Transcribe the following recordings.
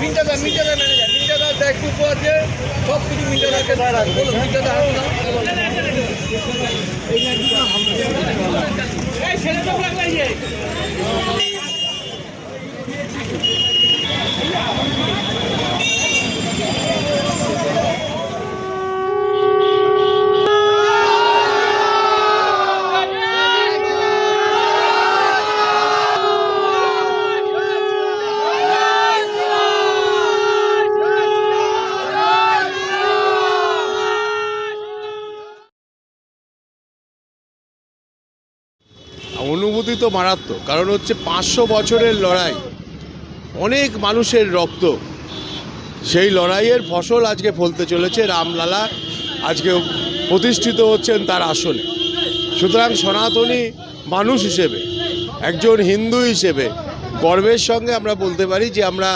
মিন্টাদা মিন্টাদা সব কিছু মিন্টাদাকে বলো। অনুভূতি তো মারাত্মক, কারণ হচ্ছে পাঁচশো বছরের লড়াই। অনেক মানুষের রক্ত। সেই লড়াইয়ের ফসল আজকে ফলতে চলেছে রামলালা, আজকে প্রতিষ্ঠিত হচ্ছেন তার আসনে। সুতরাং সনাতনী মানুষ হিসেবে, একজন হিন্দু হিসেবে গর্বের সঙ্গে আমরা বলতে পারি যে আমরা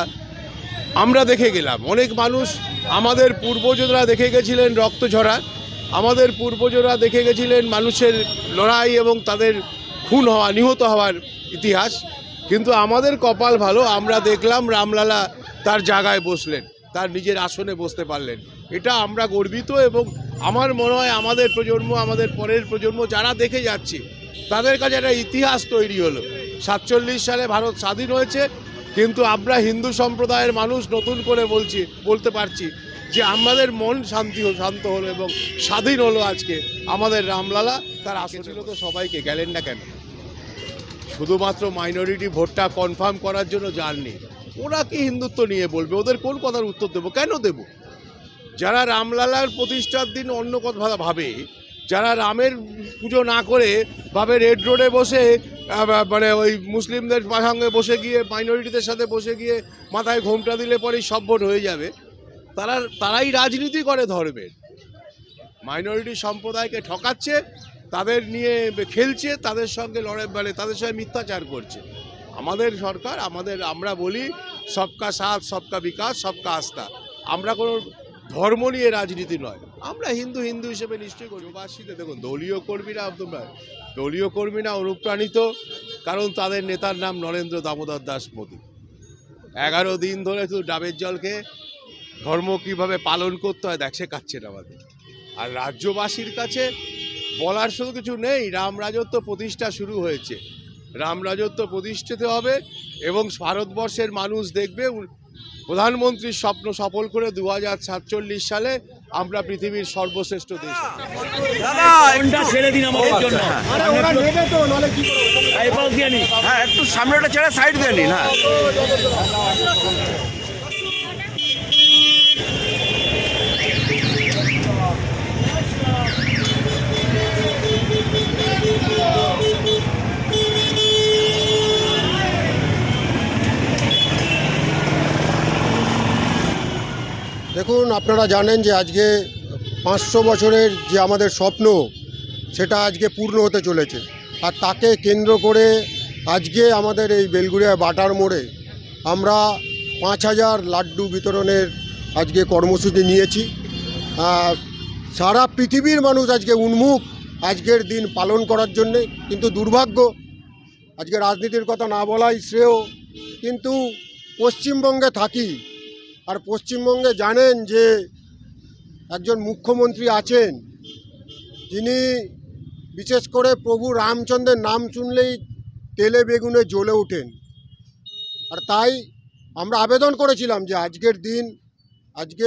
আমরা দেখে গেলাম। অনেক মানুষ আমাদের পূর্বজরা দেখে গেছিলেন রক্ত ঝরা আমাদের পূর্বজরা দেখে গেছিলেন মানুষের লড়াই এবং তাদের খুন হওয়া, নিহত হওয়ার ইতিহাস। কিন্তু আমাদের কপাল ভালো, আমরা দেখলাম রামলালা তার জায়গায় বসলেন, তার নিজের আসনে বসতে পারলেন। এটা আমরা গর্বিত এবং আমার মনে হয় আমাদের প্রজন্ম, আমাদের পরের প্রজন্ম যারা দেখে যাচ্ছে, তাদের কাছে একটা ইতিহাস তৈরি হলো। সাতচল্লিশ সালে ভারত স্বাধীন হয়েছে, কিন্তু আমরা হিন্দু সম্প্রদায়ের মানুষ নতুন করে বলছি, বলতে পারছি যে আমাদের মন শান্তি শান্ত হলো এবং স্বাধীন হলো আজকে। আমাদের রামলালা তার আসে ছিল তো সবাইকে, গেলেন না কেন? শুধুমাত্র মাইনরিটি ভোটটা কনফার্ম করার জন্য যাননি। ওরা কি হিন্দুত্ব নিয়ে বলবে? ওদের কোন কথার উত্তর দেবো? কেন দেব? যারা রামলালার প্রতিষ্ঠার দিন অন্য কথা ভাবে, যারা রামের পুজো না করে ভাবে রেড রোডে বসে মানে ওই মুসলিমদের সঙ্গে বসে গিয়ে মাইনরিটিদের সাথে বসে গিয়ে মাথায় ঘোমটা দিলে পরেই সব ভোট হয়ে যাবে। তারা, তারাই রাজনীতি করে ধর্মের। মাইনরিটি সম্প্রদায়কে ঠকাচ্ছে তাদের নিয়ে খেলছে, তাদের সঙ্গে লড়াই মানে তাদের সঙ্গে মিথ্যাচার করছে। আমাদের সরকার, আমাদের, আমরা বলি সবকা সাথ, সবকা বিকাশ, সবকা আস্থা। আমরা কোনো ধর্ম নিয়ে রাজনীতি নয়। আমরা হিন্দু হিন্দু হিসেবে নিশ্চয়ই করি বাসীতে দেখুন, দলীয় কর্মীরা তোমরা, দলীয় কর্মীরা অনুপ্রাণিত, কারণ তাদের নেতার নাম নরেন্দ্র দামোদর দাস মোদী। এগারো দিন ধরে শুধু ডাবের জলকে ধর্ম কীভাবে পালন করতে হয় দেখ শেখাচ্ছেন আমাদের। আর রাজ্যবাসীর কাছে বলার শুধু কিছু নেই রাম রাজত্ব প্রতিষ্ঠা শুরু হয়েছে। রাম রাজত্ব প্রতিষ্ঠিত হবে এবং ভারতবর্ষের মানুষ দেখবে প্রধানমন্ত্রীর স্বপ্ন সফল করে দু হাজার সাতচল্লিশ সালে আমরা পৃথিবীর সর্বশ্রেষ্ঠ দেশ। ছেড়ে দিন আমাদের জন্য। নিন। হ্যাঁ একটু সামনেটা ছেড়ে সাইড দিয়ে নিন হ্যাঁ। দেখুন, আপনারা জানেন যে আজকে পাঁচশো বছরের যে আমাদের স্বপ্ন, সেটা আজকে পূর্ণ হতে চলেছে। আর তাকে কেন্দ্র করে আজকে আমাদের এই বেলগুড়িয়া বাটার মোড়ে আমরা পাঁচ হাজার লাড্ডু বিতরণের আজকে কর্মসূচি নিয়েছি। সারা পৃথিবীর মানুষ আজকে উন্মুখ আজকের দিন পালন করার জন্যে, কিন্তু দুর্ভাগ্য, আজকে রাজনীতির কথা না বলাই শ্রেয়, কিন্তু পশ্চিমবঙ্গে থাকি আর পশ্চিমবঙ্গে জানেন যে একজন মুখ্যমন্ত্রী আছেন, যিনি বিশেষ করে প্রভু রামচন্দ্রের নাম শুনলেই তেলে বেগুনে জ্বলে ওঠেন। আর তাই আমরা আবেদন করেছিলাম যে আজকের দিন, আজকে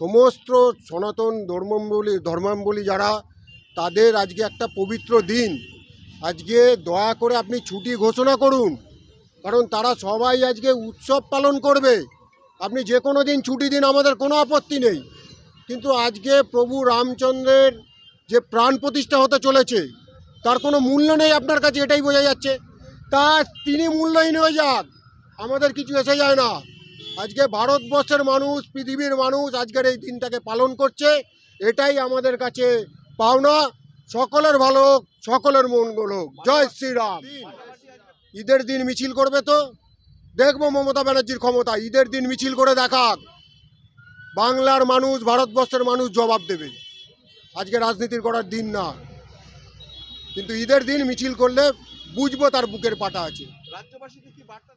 সমস্ত সনাতন ধর্মাবলী ধর্মাবলী যারা, তাদের আজকে একটা পবিত্র দিন। আজকে দয়া করে আপনি ছুটি ঘোষণা করুন, কারণ তারা সবাই আজকে উৎসব পালন করবে। আপনি যে কোনো দিন ছুটি দিন, আমাদের কোনো আপত্তি নেই। কিন্তু আজকে প্রভু রামচন্দ্রের যে প্রাণ প্রতিষ্ঠা হতে চলেছে, তার কোনো মূল্য নেই আপনার কাছে, এটাই বোঝা যাচ্ছে। তা তিনি মূল্যহীন হয়ে যাক, আমাদের কিছু এসে যায় না। আজকে ভারতবর্ষের মানুষ, পৃথিবীর মানুষ আজকের এই দিনটাকে পালন করছে, এটাই আমাদের কাছে পাওনা। সকলের ভালো হোক, সকলের মঙ্গল হোক। জয় শ্রীরাম। ঈদের দিন মিছিল করবে তো? দেখব মমতা ব্যানার্জির ক্ষমতা, ঈদের দিন মিছিল করে দেখাক। বাংলার মানুষ, ভারতবর্ষের মানুষ জবাব দেবে। আজকে রাজনীতির করার দিন না। কিন্তু ঈদের দিন মিছিল করলে বুঝব তার বুকের পাটা আছে। রাজ্যবাসীকে কি বার্তা